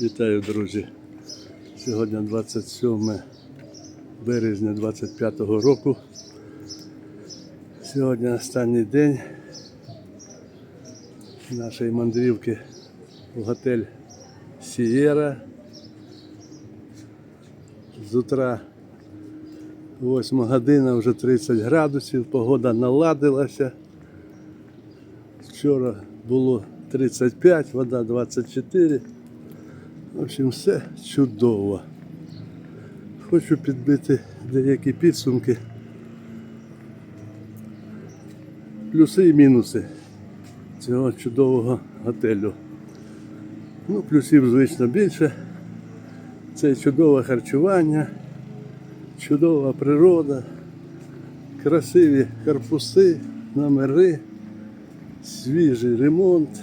Вітаю, друзі. Сьогодні 27 березня 25-го року. Сьогодні останній день нашої мандрівки в готель Сієра. З утра 8 година, вже 30 градусів, погода наладилася. Вчора було 35, вода 24. В общем, все чудово. Хочу підбити деякі підсумки. Плюси і мінуси цього чудового готелю. Ну, плюсів, звично, більше. Це чудове харчування, чудова природа, красиві корпуси, номери, свіжий ремонт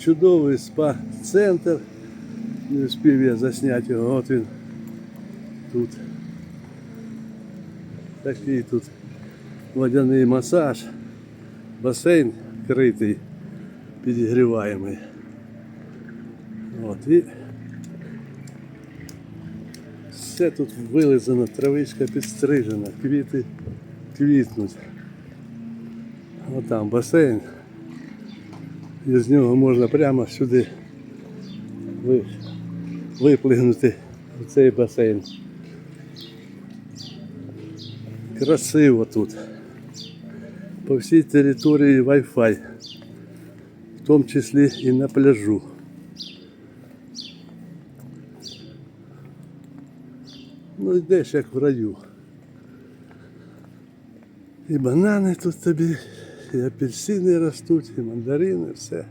чудовий спа-центр. Не встиг я засняти його, от він тут. Такий тут водяний масаж, басейн критий, підігріваємий. От, і все тут вилизано, травичка підстрижена, квіти квітнуть. Отам басейн. І з нього можна прямо сюди виплигнути в цей басейн. Красиво тут. По всій території Wi-Fi, в тому числі і на пляжу. Ну йдеш як в раю. І банани тут тобі, і апельсини ростуть, і мандарини, все.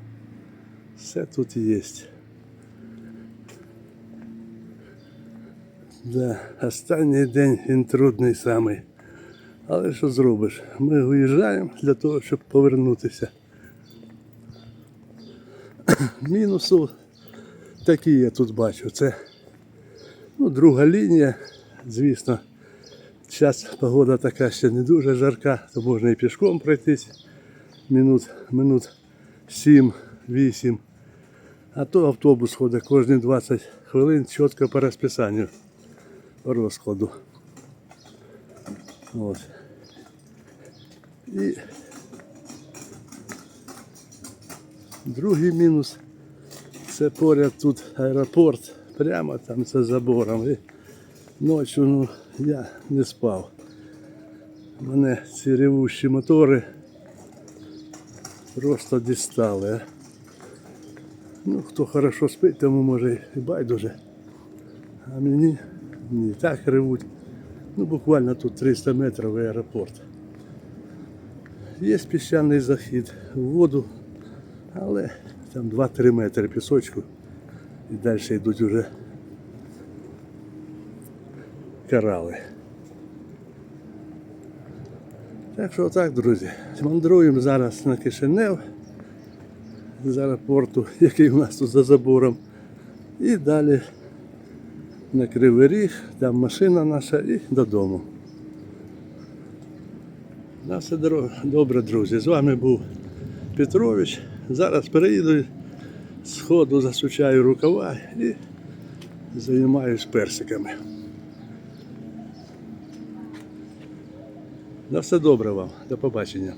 Все тут є. Да, останній день він трудний самий. Але що зробиш? Ми виїжджаємо для того, щоб повернутися. Мінусу такі я тут бачу. Це ну, друга лінія, звісно. Зараз погода така ще не дуже жарка, то можна і пішком пройтись минут, минут 7-8. А то автобус ходить кожні 20 хвилин чітко по розписанню розкладу. От. І другий мінус це поряд тут аеропорт, прямо там за забором. І ночі ну, я не спав. Мене ці ревущі мотори просто дістали. Ну, хто хорошо спить, тому може і байдуже. А мені ні, так ревуть. Ну, буквально тут 300 метрів аеропорт. Є піщаний захід в воду, але там 2-3 метри пісочку і далі йдуть уже корали. Так що так, друзі, мандруємо зараз на Кишинев з аеропорту, який у нас тут за забором. І далі на Кривий Ріг, там машина наша і додому. На все добре, друзі. З вами був Петрович. Зараз переїду з ходу, засучаю рукава і займаюсь персиками. На все добре вам. До побачення.